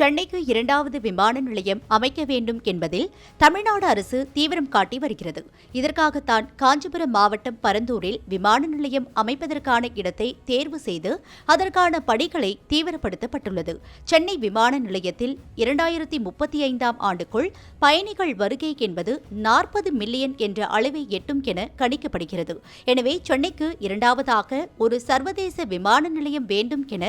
சென்னைக்கு இரண்டாவது விமான நிலையம் அமைக்க வேண்டும் என்பதில் தமிழ்நாடு அரசு தீவிரம் காட்டி வருகிறது. இதற்காகத்தான் காஞ்சிபுரம் மாவட்டம் பரந்தூரில் விமான நிலையம் அமைப்பதற்கான இடத்தை தேர்வு செய்து அதற்கான பணிகளை தீவிரப்படுத்தப்பட்டுள்ளது. சென்னை விமான நிலையத்தில் இரண்டாயிரத்தி முப்பத்தி ஐந்தாம் ஆண்டுக்குள் பயணிகள் வருகை என்பது நாற்பது மில்லியன் என்ற அளவை எட்டும் என கணிக்கப்படுகிறது. எனவே சென்னைக்கு இரண்டாவதாக ஒரு சர்வதேச விமான நிலையம் வேண்டும் என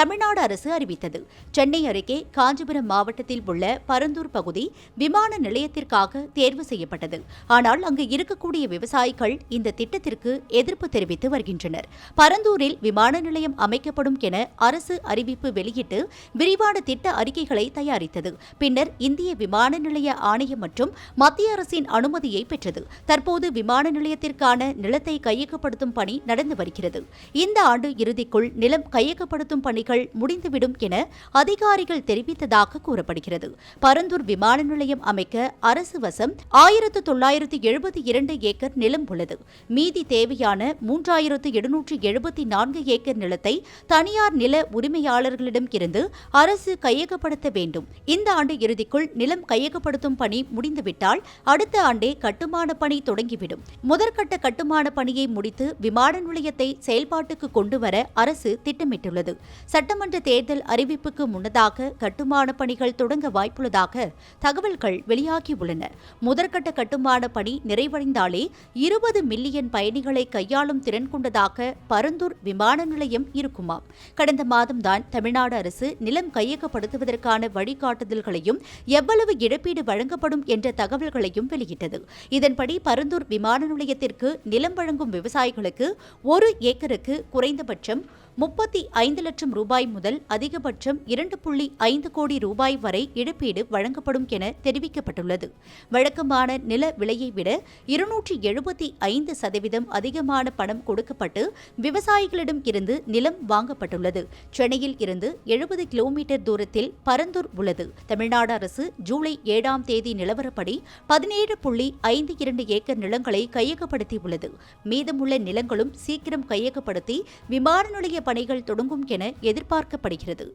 தமிழ்நாடு அரசு அறிவித்தது. சென்னை அருகே காஞ்சிபுரம் மாவட்டத்தில் உள்ள பரந்தூர் பகுதி விமான நிலையத்திற்காக தேர்வு செய்யப்பட்டது. ஆனால் அங்கு இருக்கக்கூடிய விவசாயிகள் இந்த திட்டத்திற்கு எதிர்ப்பு தெரிவித்து வருகின்றனர். பரந்தூரில் விமான நிலையம் அமைக்கப்படும் என அரசு அறிவிப்பு வெளியிட்டு விரிவான திட்ட அறிக்கைகளை தயாரித்தது. பின்னர் இந்திய விமான நிலைய ஆணையம் மற்றும் மத்திய அரசின் அனுமதியை பெற்றது. தற்போது விமான நிலையத்திற்கான நிலத்தை கையகப்படுத்தும் பணி நடந்து வருகிறது. இந்த ஆண்டு இறுதிக்குள் நிலம் கையகப்படுத்தும் பணிகள் முடிந்துவிடும் என அதிகாரிகள் தெரிவித்ததாக கூறப்படுகிறது. பரந்தூர் விமான நிலையம் அமைக்க அரசு வசம் ஆயிரத்து தொள்ளாயிரத்து எழுபத்தி இரண்டு ஏக்கர் நிலம் உள்ளது. மீதி தேவையான மூன்றாயிரத்து எழுநூற்று எழுபத்தி நான்கு ஏக்கர் நிலத்தை தனியார் நில உரிமையாளர்களிடம் இருந்து அரசு கையகப்படுத்த வேண்டும். இந்த ஆண்டு இறுதிக்குள் நிலம் கையகப்படுத்தும் பணி முடிந்துவிட்டால் அடுத்த ஆண்டே கட்டுமான பணி தொடங்கிவிடும். முதற்கட்ட கட்டுமான பணியை முடித்து விமான நிலையத்தை செயல்பாட்டுக்கு கொண்டுவர அரசு திட்டமிட்டுள்ளது. சட்டமன்ற தேர்தல் அறிவிப்புக்கு முன்னதாக கட்டுமான பணிகள் தொடங்க வாய்ப்புள்ளதாக தகவல்கள் வெளியாகியுள்ளன. முதற்கட்ட கட்டுமான பணி நிறைவடைந்தாலே இருபது மில்லியன் பயணிகளை கையாளும் திறன் கொண்டதாக பரந்தூர் விமான நிலையம் இருக்குமாம். கடந்த மாதம்தான் தமிழ்நாடு அரசு நிலம் கையகப்படுத்துவதற்கான வழிகாட்டுதல்களையும் எவ்வளவு இழப்பீடு வழங்கப்படும் என்ற தகவல்களையும் வெளியிட்டது. இதன்படி பரந்தூர் விமான நிலையத்திற்கு நிலம் வழங்கும் விவசாயிகளுக்கு ஒரு ஏக்கருக்கு குறைந்தபட்சம் முப்பத்தி ஐந்து லட்சம் ரூபாய் முதல் அதிகபட்சம் இரண்டு புள்ளி ஐந்து கோடி ரூபாய் வரை இழப்பீடு வழங்கப்படும் என தெரிவிக்கப்பட்டுள்ளது. வழக்கமான நில விலையை விட இருநூற்றி எழுபத்தி ஐந்து சதவீதம் அதிகமான பணம் கொடுக்கப்பட்டு விவசாயிகளிடம் இருந்து நிலம் வாங்கப்பட்டுள்ளது. சென்னையில் இருந்து எழுபது கிலோமீட்டர் தூரத்தில் பரந்தூர் உள்ளது. தமிழ்நாடு அரசு ஜூலை ஏழாம் தேதி நிலவரப்படி பதினேழு புள்ளி ஐந்து இரண்டு ஏக்கர் நிலங்களை கையகப்படுத்தியுள்ளது. மீதமுள்ள நிலங்களும் சீக்கிரம் கையகப்படுத்தி விமான நிலைய பணிகள் தொடங்கும் என எதிர்பார்க்கப்படுகிறது.